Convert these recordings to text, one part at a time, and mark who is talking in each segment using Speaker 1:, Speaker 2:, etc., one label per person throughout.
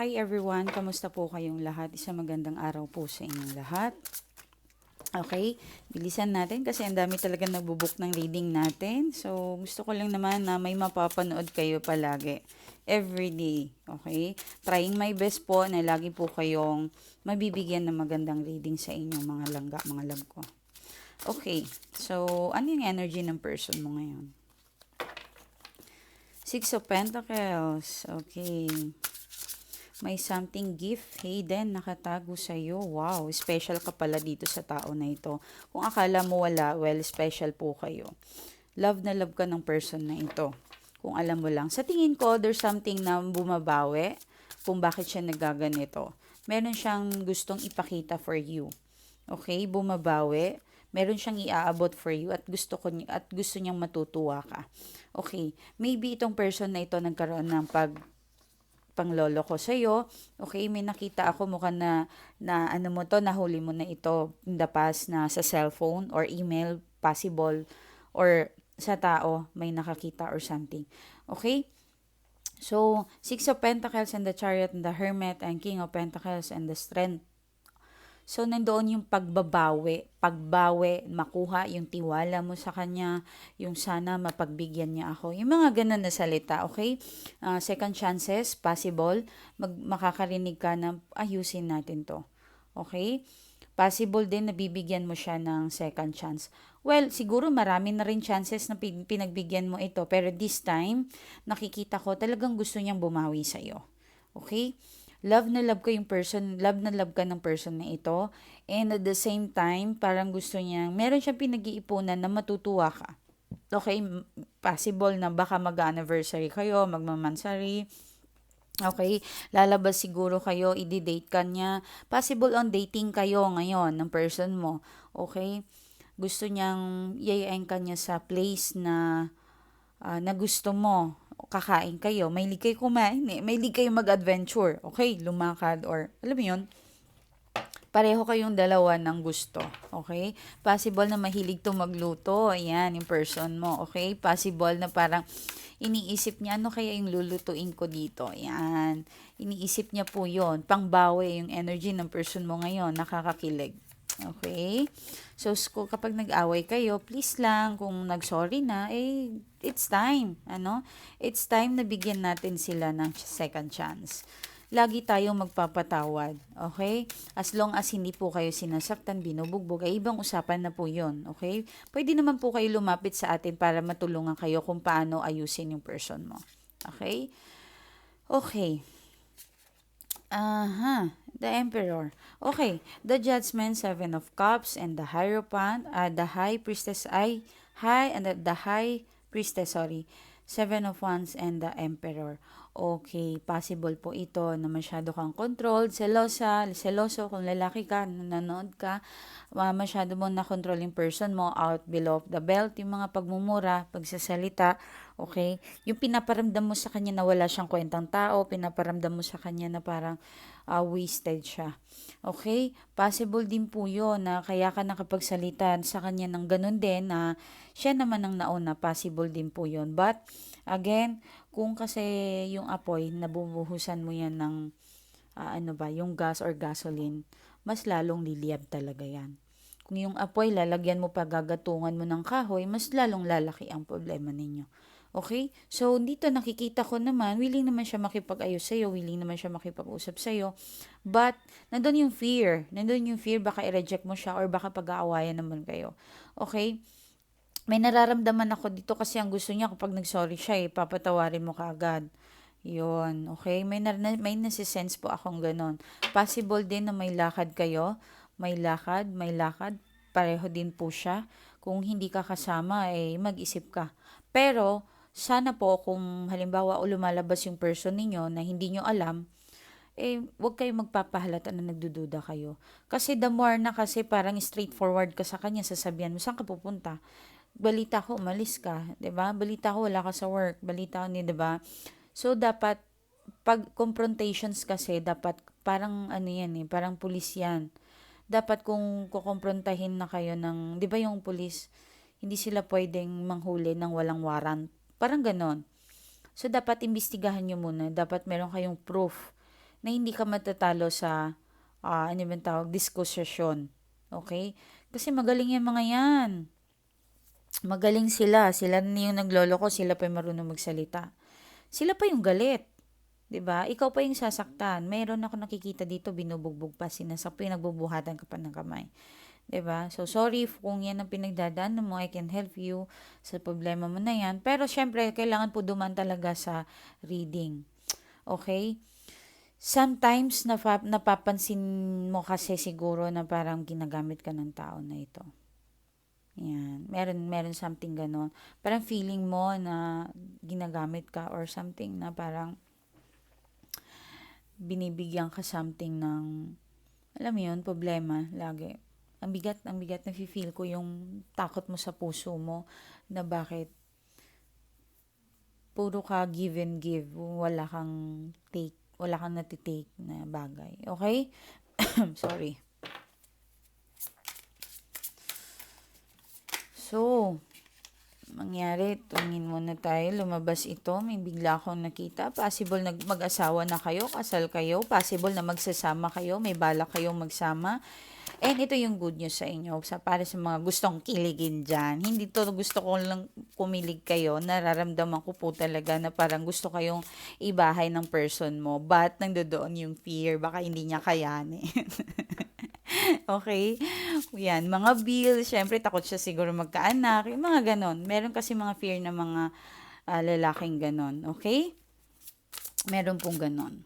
Speaker 1: Hi everyone, kamusta po kayong lahat? Isang magandang araw po sa inyong lahat. Okay, bilisan natin kasi ang dami talaga nagbubook ng reading natin. So, gusto ko lang naman na may mapapanood kayo palagi. Every day, okay? Trying my best po na lagi po kayong mabibigyan ng magandang reading sa inyong mga langga, mga love ko. Okay, so ano yung energy ng person mo ngayon? Six of Pentacles. Okay. May something gift hidden nakatago sa iyo. Wow, special ka pala dito sa tao na ito. Kung akala mo wala, well, special po kayo. Love na love ka ng person na ito. Kung alam mo lang. Sa tingin ko, there's something na bumabawi kung bakit siya nagaganito. Meron siyang gustong ipakita for you. Okay, bumabawi meron siyang iaabot for you at gusto ko at gusto niyang matutuwa ka. Okay, maybe itong person na ito nagkaroon ng pag panglolo ko sa iyo. Okay, may nakita ako mukha na na ano mo to, nahuli mo na ito in the past na sa cellphone or email possible or sa tao may nakakita or something. Okay? So, Six of Pentacles and the Chariot and the Hermit and King of Pentacles and the Strength So, nandoon yung pagbabawi, pagbawi, makuha yung tiwala mo sa kanya, yung sana mapagbigyan niya ako. Yung mga ganun na salita, okay? Uh, second chances, possible, mag, makakarinig ka na ayusin natin to. Okay? Possible din na bibigyan mo siya ng second chance. Well, siguro marami na rin chances na pinagbigyan mo ito. Pero this time, nakikita ko talagang gusto niyang bumawi sa'yo. Okay? Love na love ko yung person, love na love ka ng person na ito. And at the same time, parang gusto niya, meron siyang pinag-iipunan na matutuwa ka. Okay, possible na baka mag-anniversary kayo, magmamansary, Okay, lalabas siguro kayo, i-date ka niya. Possible on dating kayo ngayon ng person mo. Okay, gusto niyang yayain ka niya sa place na uh, na gusto mo kakain kayo, may kayo kumain eh, may kayo mag-adventure, okay, lumakad or, alam mo yun, pareho kayong dalawa ng gusto, okay? Possible na mahilig to magluto, ayan, yung person mo, okay? Possible na parang iniisip niya, ano kaya yung lulutuin ko dito, ayan. Iniisip niya po yon pangbawi yung energy ng person mo ngayon, nakakakilig, Okay? So, kapag nag-away kayo, please lang, kung nag-sorry na, eh, it's time. Ano? It's time na bigyan natin sila ng second chance. Lagi tayong magpapatawad. Okay? As long as hindi po kayo sinasaktan, binubugbog, ay ibang usapan na po yon Okay? Pwede naman po kayo lumapit sa atin para matulungan kayo kung paano ayusin yung person mo. Okay? Okay. Aha, the emperor. Okay, the judgment, seven of cups, and the hierophant, uh, the high priestess, I, high, and the, the high priestess, sorry, seven of wands, and the emperor. Okay, possible po ito na masyado kang controlled, selosa, seloso kung lalaki ka, nanonood ka, masyado mo na controlling person mo, out below the belt, yung mga pagmumura, pagsasalita, okay? Yung pinaparamdam mo sa kanya na wala siyang kwentang tao, pinaparamdam mo sa kanya na parang uh, wasted siya. Okay? Possible din po yun na kaya ka nakapagsalita sa kanya ng ganun din na siya naman ang nauna, possible din po yun. But, again, kung kasi yung apoy, nabubuhusan mo yan ng, uh, ano ba, yung gas or gasoline, mas lalong liliyab talaga yan. Kung yung apoy, lalagyan mo pa gagatungan mo ng kahoy, mas lalong lalaki ang problema ninyo. Okay? So, dito nakikita ko naman, willing naman siya makipag-ayos sa'yo, willing naman siya makipag-usap sa'yo. But, nandun yung fear. Nandun yung fear, baka i-reject mo siya or baka pag-aawayan naman kayo. Okay? May nararamdaman ako dito kasi ang gusto niya kapag nag-sorry siya, eh, papatawarin mo kaagad. Yun, okay? May, na, may nasisense po akong ganon. Possible din na may lakad kayo. May lakad, may lakad. Pareho din po siya. Kung hindi ka kasama, eh, mag-isip ka. Pero, sana po kung halimbawa o lumalabas yung person ninyo na hindi nyo alam, eh, huwag kayong magpapahalata na nagdududa kayo. Kasi the more na kasi parang straightforward ka sa kanya, sasabihan mo, saan ka pupunta? Balita ko umalis ka, 'di ba? Balita ko wala ka sa work, balita ko ni 'di ba? So dapat pag confrontations kasi dapat parang ano yan eh, parang pulis yan. Dapat kung kukomprontahin na kayo ng, 'di ba yung pulis, hindi sila pwedeng manghuli ng walang warrant. Parang ganon. So dapat imbestigahan nyo muna, dapat meron kayong proof na hindi ka matatalo sa, ah, ano ba tawag, diskusyon. Okay? Kasi magaling yung mga yan. Magaling sila. Sila yung nagloloko, sila pa yung marunong magsalita. Sila pa yung galit. 'Di ba? Ikaw pa yung sasaktan. Meron ako nakikita dito, binubugbog pa, sinasak pa yung nagbubuhatan ka pa ng kamay. 'Di ba? So, sorry kung yan ang pinagdadaanan mo. I can help you sa problema mo na yan. Pero, syempre, kailangan po duman talaga sa reading. Okay? Sometimes, napa- napapansin mo kasi siguro na parang ginagamit ka ng tao na ito. Yan. Meron, meron something ganon. Parang feeling mo na ginagamit ka or something na parang binibigyan ka something ng, alam mo yun, problema lagi. Ang bigat, ang bigat na feel ko yung takot mo sa puso mo na bakit puro ka give and give, wala kang take, wala kang natitake na bagay. Okay? Sorry. So, mangyari, tumingin muna tayo, lumabas ito, may bigla akong nakita, possible nag mag-asawa na kayo, kasal kayo, possible na magsasama kayo, may balak kayong magsama. And ito yung good news sa inyo, sa para sa mga gustong kiligin dyan. Hindi to gusto ko lang kumilig kayo, nararamdaman ko po talaga na parang gusto kayong ibahay ng person mo, but nandoon yung fear, baka hindi niya kayanin. okay? Yan, mga bills, syempre takot siya siguro magkaanak, yung mga ganon. Meron kasi mga fear na mga uh, lalaking ganon, okay? Meron pong ganon.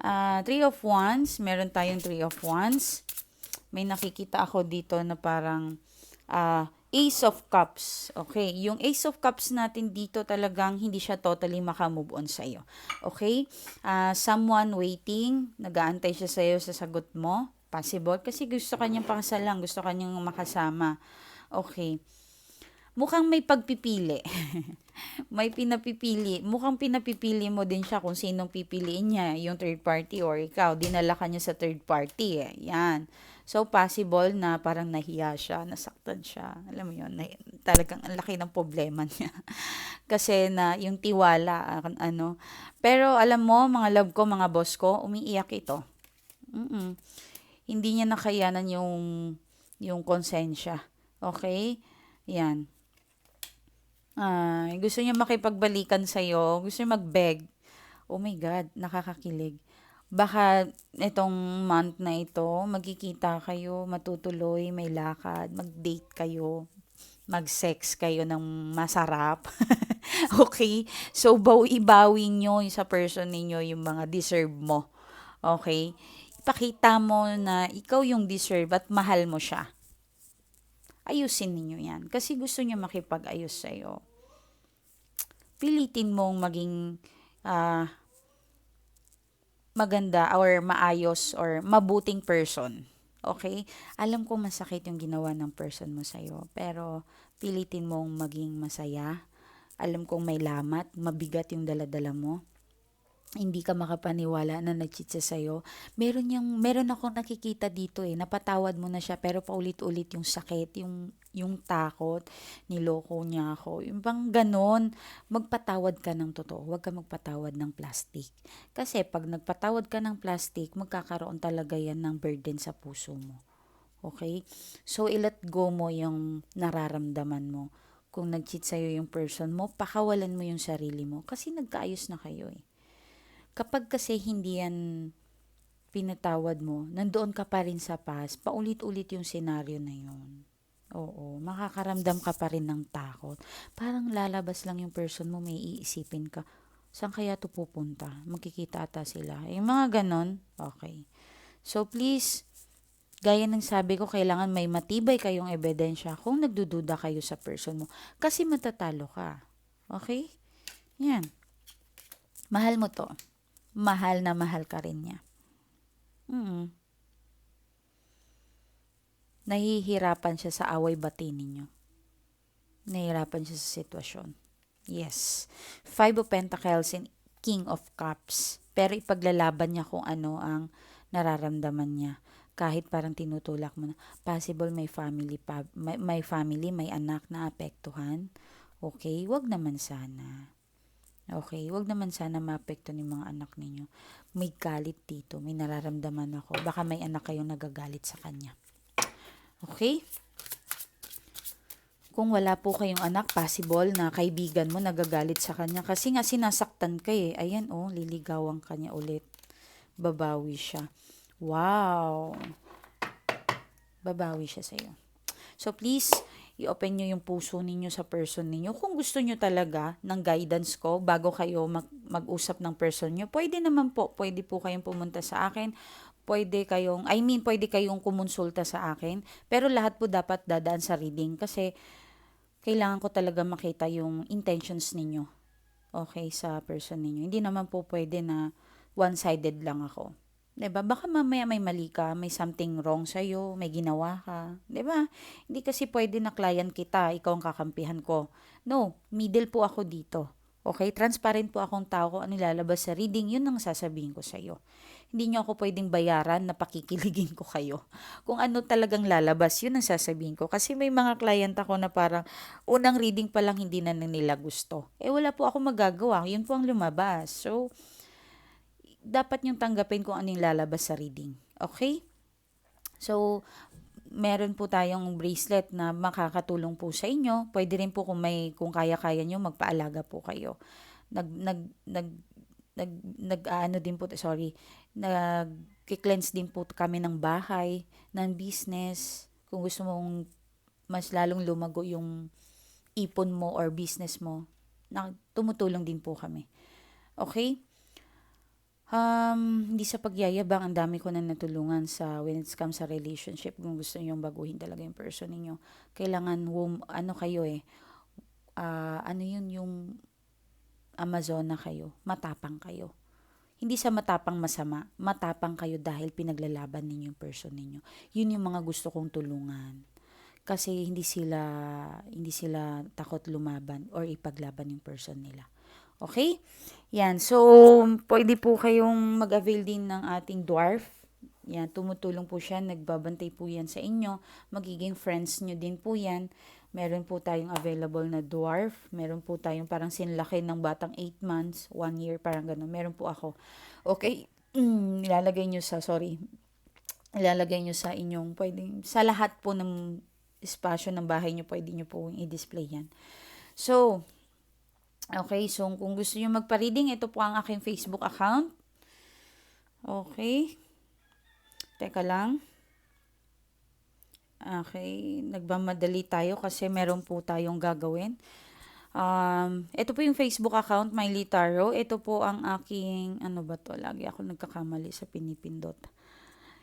Speaker 1: Uh, three of Wands, meron tayong Three of Wands. May nakikita ako dito na parang uh, Ace of Cups. Okay, yung Ace of Cups natin dito talagang hindi siya totally makamove on sa iyo. Okay? Uh, someone waiting, nagaantay siya sa iyo sa sagot mo. Possible. Kasi gusto kanyang pakasalan, gusto kanyang makasama. Okay. Mukhang may pagpipili. may pinapipili. Mukhang pinapipili mo din siya kung sinong pipiliin niya, yung third party or ikaw. Dinala ka niya sa third party eh. Yan. So, possible na parang nahiya siya, nasaktan siya. Alam mo yun, talagang ang laki ng problema niya. Kasi na yung tiwala, ano. Pero alam mo, mga love ko, mga boss ko, umiiyak ito. Mm-mm hindi niya nakayanan yung yung konsensya. Okay? Yan. Ay, gusto niya makipagbalikan sa iyo, gusto niya mag-beg. Oh my God, nakakakilig. Baka itong month na ito, magkikita kayo, matutuloy, may lakad, mag-date kayo, mag-sex kayo ng masarap. okay? So, bawi-bawi nyo sa person ninyo yung mga deserve mo. Okay? Ipakita mo na ikaw yung deserve at mahal mo siya. Ayusin ninyo yan. Kasi gusto niya makipag-ayos sa'yo. Pilitin mong maging uh, maganda or maayos or mabuting person. Okay? Alam ko masakit yung ginawa ng person mo sa'yo. Pero pilitin mong maging masaya. Alam kong may lamat, mabigat yung daladala mo hindi ka makapaniwala na nag-cheat siya sa'yo. Meron, yung, meron akong nakikita dito eh, napatawad mo na siya pero paulit-ulit yung sakit, yung, yung takot, niloko niya ako. Yung bang ganon, magpatawad ka ng totoo, huwag ka magpatawad ng plastic. Kasi pag nagpatawad ka ng plastic, magkakaroon talaga yan ng burden sa puso mo. Okay? So, ilet go mo yung nararamdaman mo. Kung nag-cheat sa'yo yung person mo, pakawalan mo yung sarili mo. Kasi nagkaayos na kayo eh Kapag kasi hindi yan pinatawad mo, nandoon ka pa rin sa past, paulit-ulit yung senaryo na yun. Oo, makakaramdam ka pa rin ng takot. Parang lalabas lang yung person mo, may iisipin ka, saan kaya to pupunta? Magkikita ata sila. Yung mga ganon, okay. So please, gaya ng sabi ko, kailangan may matibay kayong ebidensya kung nagdududa kayo sa person mo. Kasi matatalo ka. Okay? Yan. Mahal mo to mahal na mahal ka rin niya. Mm. Nahihirapan siya sa away bati ninyo. Nahihirapan siya sa sitwasyon. Yes. Five of Pentacles and King of Cups. Pero ipaglalaban niya kung ano ang nararamdaman niya. Kahit parang tinutulak mo na. Possible may family, pa, may, may family, may anak na apektuhan. Okay, wag naman sana. Okay, wag naman sana maapekto ng mga anak ninyo. May galit dito, may nararamdaman ako. Baka may anak kayong nagagalit sa kanya. Okay? Kung wala po kayong anak, possible na kaibigan mo nagagalit sa kanya. Kasi nga sinasaktan ka eh. Ayan oh, liligawan ka niya ulit. Babawi siya. Wow! Babawi siya sa'yo. So please, i-open nyo yung puso ninyo sa person ninyo. Kung gusto nyo talaga ng guidance ko bago kayo mag- mag-usap ng person nyo, pwede naman po. Pwede po kayong pumunta sa akin. Pwede kayong, I mean, pwede kayong kumonsulta sa akin. Pero lahat po dapat dadaan sa reading kasi kailangan ko talaga makita yung intentions ninyo. Okay, sa person ninyo. Hindi naman po pwede na one-sided lang ako. 'Di ba? Baka mamaya may mali ka, may something wrong sa iyo, may ginawa ka, 'di ba? Hindi kasi pwede na client kita, ikaw ang kakampihan ko. No, middle po ako dito. Okay, transparent po akong tao kung ano lalabas sa reading, yun ang sasabihin ko sa iyo. Hindi niyo ako pwedeng bayaran na pakikiligin ko kayo. Kung ano talagang lalabas, yun ang sasabihin ko. Kasi may mga client ako na parang unang reading pa lang hindi na nila gusto. Eh wala po ako magagawa, yun po ang lumabas. So, dapat yung tanggapin kung ano yung lalabas sa reading. Okay? So, meron po tayong bracelet na makakatulong po sa inyo. Pwede rin po kung may kung kaya-kaya niyo magpaalaga po kayo. Nag nag nag nag, nag ano din po sorry, nag cleanse din po kami ng bahay, ng business. Kung gusto mong mas lalong lumago yung ipon mo or business mo, na, tumutulong din po kami. Okay? Um, hindi sa pagyayabang, ang dami ko na natulungan sa when it comes sa relationship. Kung gusto niyo baguhin talaga yung person niyo kailangan wom, ano kayo eh, uh, ano yun yung Amazona kayo, matapang kayo. Hindi sa matapang masama, matapang kayo dahil pinaglalaban ninyo yung person ninyo. Yun yung mga gusto kong tulungan. Kasi hindi sila hindi sila takot lumaban or ipaglaban yung person nila. Okay? Yan. So, pwede po kayong mag-avail din ng ating dwarf. Yan, tumutulong po siya. Nagbabantay po yan sa inyo. Magiging friends nyo din po yan. Meron po tayong available na dwarf. Meron po tayong parang sinlaki ng batang 8 months, 1 year, parang gano'n. Meron po ako. Okay, mm, ilalagay nyo sa, sorry, ilalagay nyo sa inyong, pwedeng, sa lahat po ng espasyo ng bahay nyo, pwede nyo po i-display yan. So, Okay, so kung gusto niyo magpa-reading, ito po ang aking Facebook account. Okay. Teka lang. Okay, nagmamadali tayo kasi meron po tayong gagawin. Um, ito po yung Facebook account, Miley Taro. Ito po ang aking, ano ba to? Lagi ako nagkakamali sa pinipindot.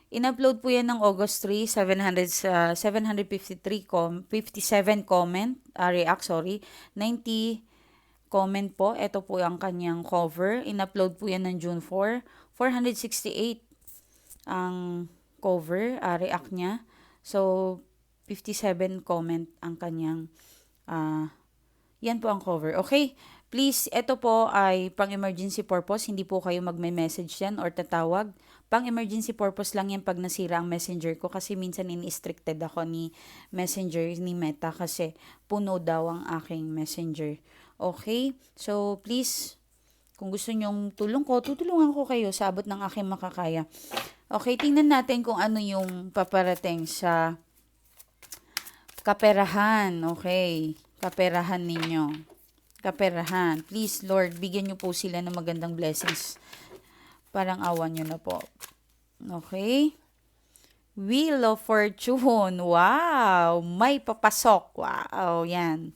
Speaker 1: In-upload po yan ng August 3, 700, uh, 753 com, 57 comment, uh, react, sorry, 90 comment po. Ito po ang kanyang cover. In-upload po yan ng June 4. 468 ang cover, uh, react niya. So, 57 comment ang kanyang, uh, yan po ang cover. Okay, please, ito po ay pang emergency purpose. Hindi po kayo magme-message yan or tatawag. Pang emergency purpose lang yan pag nasira ang messenger ko kasi minsan in-restricted ako ni messenger ni Meta kasi puno daw ang aking messenger. Okay? So, please, kung gusto nyong tulong ko, tutulungan ko kayo sa abot ng aking makakaya. Okay, tingnan natin kung ano yung paparating sa kaperahan. Okay, kaperahan ninyo. Kaperahan. Please, Lord, bigyan nyo po sila ng magandang blessings. Parang awan nyo na po. Okay? Wheel of Fortune. Wow! May papasok. Wow! Yan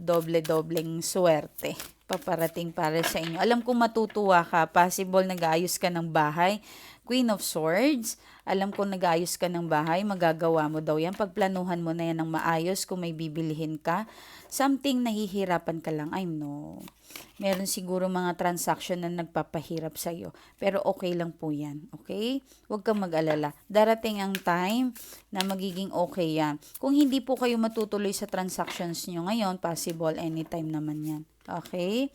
Speaker 1: doble-dobleng swerte paparating para sa inyo. Alam kong matutuwa ka, possible nag-aayos ka ng bahay. Queen of Swords, alam kong nag-aayos ka ng bahay, magagawa mo daw yan. Pagplanuhan mo na yan ng maayos kung may bibilihin ka. Something nahihirapan ka lang, I know. Meron siguro mga transaction na nagpapahirap sa iyo. Pero okay lang po yan, okay? Huwag kang mag-alala. Darating ang time na magiging okay yan. Kung hindi po kayo matutuloy sa transactions nyo ngayon, possible anytime naman yan. Okay?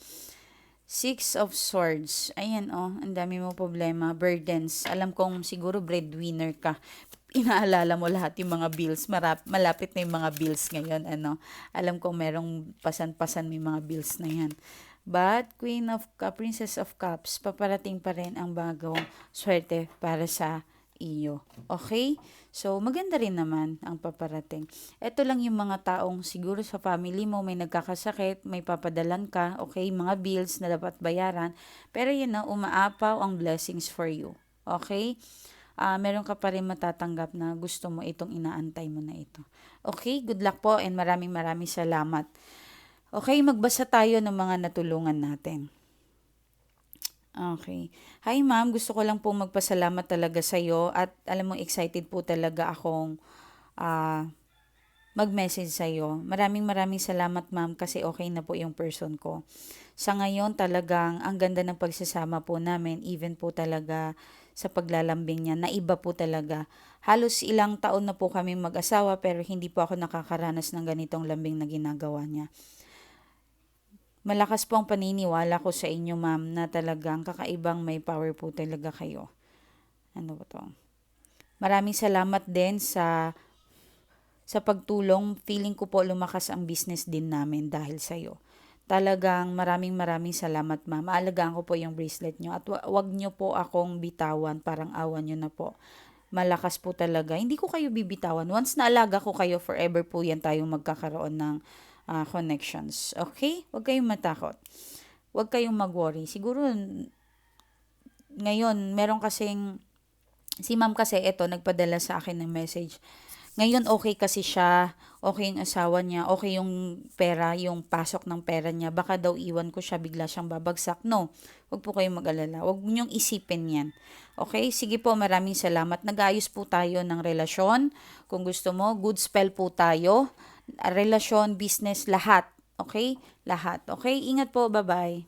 Speaker 1: Six of Swords. Ayan, oh. Ang dami mo problema. Burdens. Alam kong siguro breadwinner ka. Inaalala mo lahat yung mga bills. Marap, malapit na yung mga bills ngayon. Ano. Alam kong merong pasan-pasan may mga bills na yan. But, Queen of Cups, Princess of Cups, paparating pa rin ang bagong swerte para sa iyo. Okay? So, maganda rin naman ang paparating. Ito lang yung mga taong siguro sa family mo may nagkakasakit, may papadalan ka, okay, mga bills na dapat bayaran. Pero yun na, umaapaw ang blessings for you. Okay? Ah, meron ka pa rin matatanggap na gusto mo itong inaantay mo na ito. Okay? Good luck po and maraming maraming salamat. Okay, magbasa tayo ng mga natulungan natin. Okay. Hi ma'am, gusto ko lang po magpasalamat talaga sa iyo at alam mo excited po talaga akong ah mag-message sa iyo. Maraming maraming salamat ma'am kasi okay na po yung person ko. Sa ngayon talagang ang ganda ng pagsasama po namin even po talaga sa paglalambing niya na iba po talaga. Halos ilang taon na po kami mag-asawa pero hindi po ako nakakaranas ng ganitong lambing na ginagawa niya. Malakas po ang paniniwala ko sa inyo, ma'am, na talagang kakaibang may power po talaga kayo. Ano ba to? Maraming salamat din sa sa pagtulong. Feeling ko po lumakas ang business din namin dahil sa iyo. Talagang maraming maraming salamat, ma'am. Aalagaan ko po yung bracelet nyo. At wa- wag nyo po akong bitawan. Parang awan nyo na po. Malakas po talaga. Hindi ko kayo bibitawan. Once na alaga ko kayo, forever po yan tayong magkakaroon ng ah, connections. Okay? Huwag kayong matakot. Huwag kayong mag-worry. Siguro, ngayon, meron kasing, si ma'am kasi, eto, nagpadala sa akin ng message. Ngayon, okay kasi siya, okay yung asawa niya, okay yung pera, yung pasok ng pera niya. Baka daw iwan ko siya, bigla siyang babagsak. No, huwag po kayong mag-alala. Huwag niyong isipin yan. Okay? Sige po, maraming salamat. Nag-ayos po tayo ng relasyon. Kung gusto mo, good spell po tayo. Relasyon, business, lahat. Okay? Lahat. Okay? Ingat po. Bye-bye.